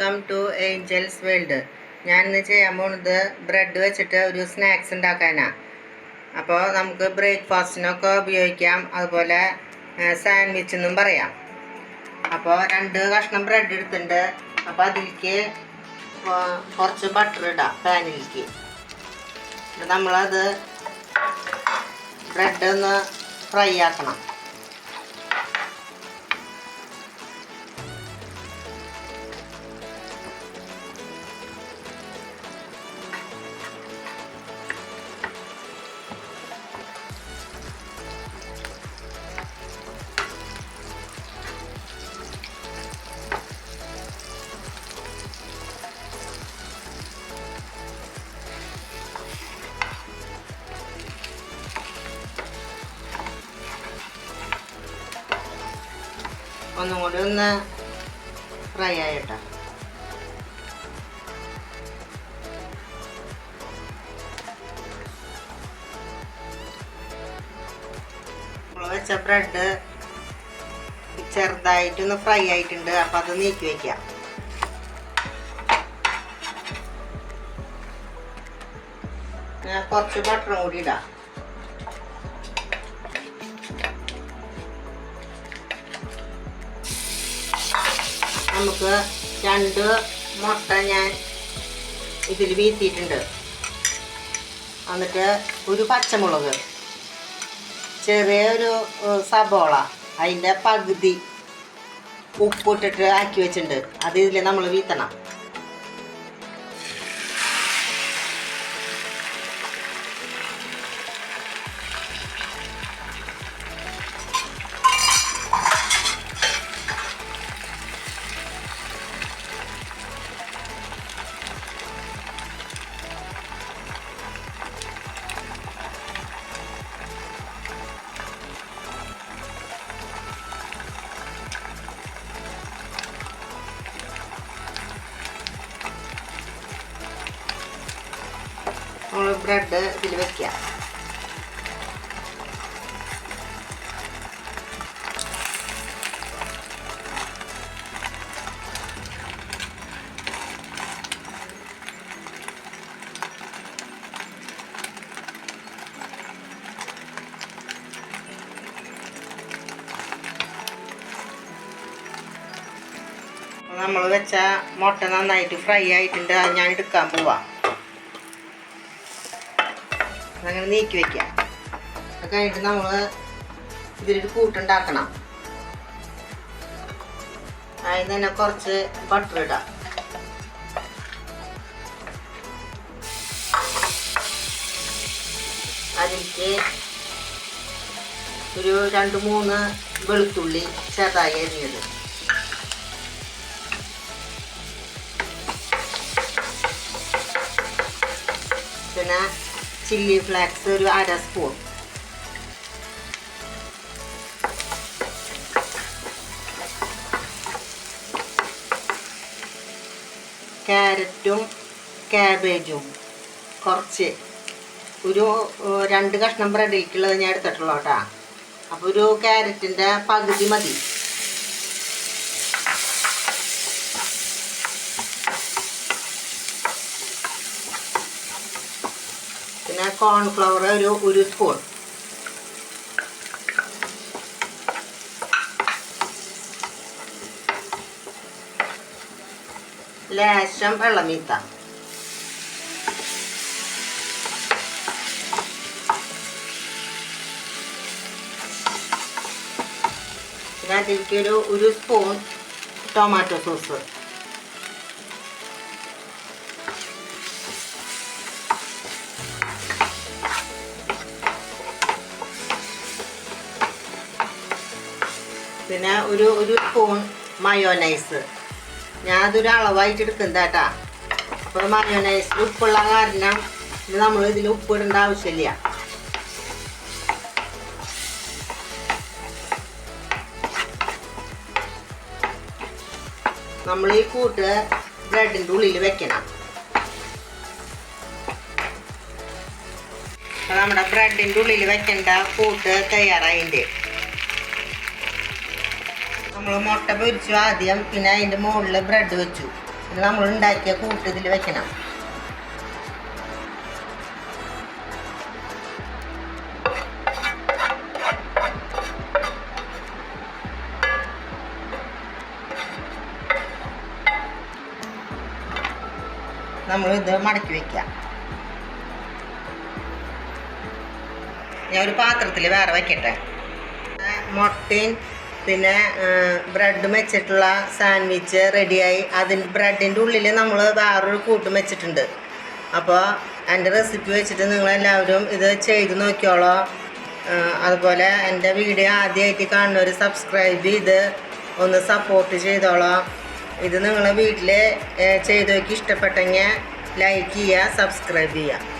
Welcome to Angeles world ഞാൻ ഇന്ന് ചെയ്യാൻ പോകുന്നത് ബ്രെഡ് വെച്ചിട്ട് ഒരു സ്നാക്സ് ഉണ്ടാക്കാനാണ് അപ്പോൾ നമുക്ക് ബ്രേക്ക്ഫാസ്റ്റിനൊക്കെ ഉപയോഗിക്കാം അതുപോലെ സാൻഡ്വിച്ച് എന്നും പറയാം. അപ്പോൾ രണ്ട് കഷ്ണം ബ്രെഡ് എടുത്തിട്ടുണ്ട്. അപ്പോൾ അതിലേക്ക് കുറച്ച് ബട്ടർ ഇടാം പാനിലേക്ക് നമ്മളത് ബ്രെഡ് ഒന്ന് ഫ്രൈ ആക്കണം. ഒന്നും കൂടി ഒന്ന് ഫ്രൈ ആയിട്ടോ. വെച്ച ബ്രെഡ് ചെറുതായിട്ടൊന്ന് ഫ്രൈ ആയിട്ടുണ്ട്. അപ്പം അത് നീക്കി വെക്കാം. ഞാൻ കുറച്ച് ബട്ടറും കൂടി ഇടാം. നമുക്ക് രണ്ട് മുട്ട ഞാൻ ഇതിൽ വീത്തിയിട്ടുണ്ട്. എന്നിട്ട് ഒരു പച്ചമുളക് ചെറിയൊരു സബോള അതിന്റെ പകുതി ഉപ്പിട്ടിട്ട് ആക്കി വെച്ചിട്ടുണ്ട്. അത് ഇതിൽ നമ്മൾ വീത്തണം. ബ്രെഡ് ഇതിൽ വെക്കുക നമ്മൾ വെച്ച മുട്ട നന്നായിട്ട് ഫ്രൈ ആയിട്ടുണ്ട്. അത് ഞാൻ എടുക്കാൻ പോവാം. അങ്ങനെ നീക്കി വെക്കുക. അത് കഴിഞ്ഞിട്ട് നമ്മൾ ഇതിലൊരു കൂട്ടുണ്ടാക്കണം. അതിൽ തന്നെ കുറച്ച് ബട്ടർ ഇടാം. അതിലേക്ക് ഒരു രണ്ട് മൂന്ന് വെളുത്തുള്ളി ചെറുതായി അരിഞ്ഞത്. പിന്നെ ചില്ലി ഫ്ലേക്സ് ഒരു അര സ്പൂൺ ക്യാരറ്റും ക്യാബേജും കുറച്ച്. ഒരു രണ്ട് കഷ്ണം ബ്രെഡിലേക്കുള്ളത് ഞാൻ എടുത്തിട്ടുള്ളൂ കേട്ടോ. അപ്പോൾ ഒരു ക്യാരറ്റിന്റെ പകുതി മതി. പിന്നെ കോൺഫ്ലവർ ഒരു ഒരു സ്പൂൺ ലേശം വെള്ളമീത്ത. പിന്നെ അതിലേക്ക് ഒരു ഒരു സ്പൂൺ ടൊമാറ്റോ സോസ് പിന്നെ ഒരു ഒരു സ്പൂൺ മയോനൈസ് ഞാൻ അതൊരു അളവായിട്ട് എടുക്കുന്നതാട്ടാ അപ്പോൾ മയോനൈസ് ഉപ്പുള്ള കാരണം ഇത് നമ്മൾ ഇതിൽ ഉപ്പിടേണ്ട ആവശ്യമില്ല. നമ്മൾ ഈ കൂട്ട് ബ്രെഡിന്റെ ഉള്ളിൽ വെക്കണം. അപ്പോൾ നമ്മുടെ ബ്രെഡിന്റെ ഉള്ളിൽ വെക്കേണ്ട കൂട്ട് തയ്യാറായിട്ടുണ്ട്. നമ്മൾ മുട്ട പൊരിച്ചു ആദ്യം പിന്നെ അതിന്റെ മുകളിൽ ബ്രെഡ് വെച്ചു. പിന്നെ നമ്മൾ ഉണ്ടാക്കിയ കൂട്ട് ഇതിൽ വെക്കണം. നമ്മൾ ഇത് മടക്കി വെക്കാം. ഞാൻ ഒരു പാത്രത്തിൽ വേറെ വെക്കട്ടെ. മുട്ടയും പിന്നെ ബ്രെഡ് വെച്ചിട്ടുള്ള സാൻഡ്വിച്ച് റെഡിയായി. അതിൻ ബ്രെഡിന്റെ ഉള്ളിൽ നമ്മൾ വേറൊരു കൂട്ടും വെച്ചിട്ടുണ്ട്. അപ്പോൾ എന്റെ റെസിപ്പി വെച്ചിട്ട് നിങ്ങളെല്ലാവരും ഇത് ചെയ്ത് നോക്കിയോളോ. അതുപോലെ എന്റെ വീഡിയോ ആദ്യമായിട്ട് കാണുന്നവർ സബ്സ്ക്രൈബ് ചെയ്ത് ഒന്ന് സപ്പോർട്ട് ചെയ്തോളോ. ഇത് നിങ്ങൾ വീട്ടിൽ ചെയ്ത് നോക്കി ഇഷ്ടപ്പെട്ടെങ്കിൽ ലൈക്ക് ചെയ്യുക സബ്സ്ക്രൈബ് ചെയ്യുക.